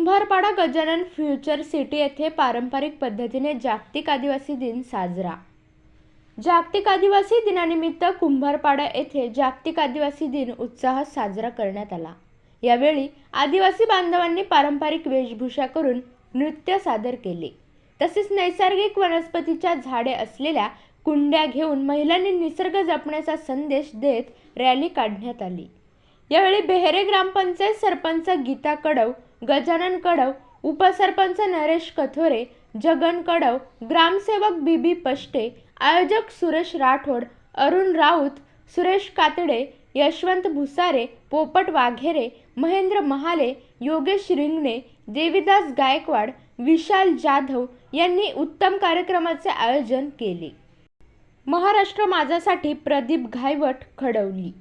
Kumbharpada Gajanan future city येथे पारंपरिक पद्धतीने जागतिक आदिवासी दिन साजरा. जागतिक आदिवासी दिनानिमित्त कुंभारपाडा येथे जागतिक आदिवासी दिन उत्साहात साजरा करण्यात आला. यावेळी आदिवासी बांधवांनी पारंपरिक वेशभूषा करून नृत्य सादर केले. तसेच नैसर्गिक वनस्पतीच्या झाडे असलेल्या कुंड्या घेऊन महिलांनी निसर्ग जपण्याचा संदेश देत रॅली काढण्यात आली. यावेळी बेहरे ग्रामपंचायत सरपंच गीता कडव गजानन कडव उपसरपंच नरेश कथोरे जगन कडव ग्रामसेवक बीबी पष्टे आयोजक सुरेश राठोड अरुण राऊत सुरेश कातडे यशवंत भुसारे पोपट वाघेरे महेंद्र महाले योगेश रिंगणे देवीदास गायकवाड विशाल जाधव यांनी उत्तम कार्यक्रमाचे आयोजन केले. महाराष्ट्र माझासाठी प्रदीप घायवट खडवली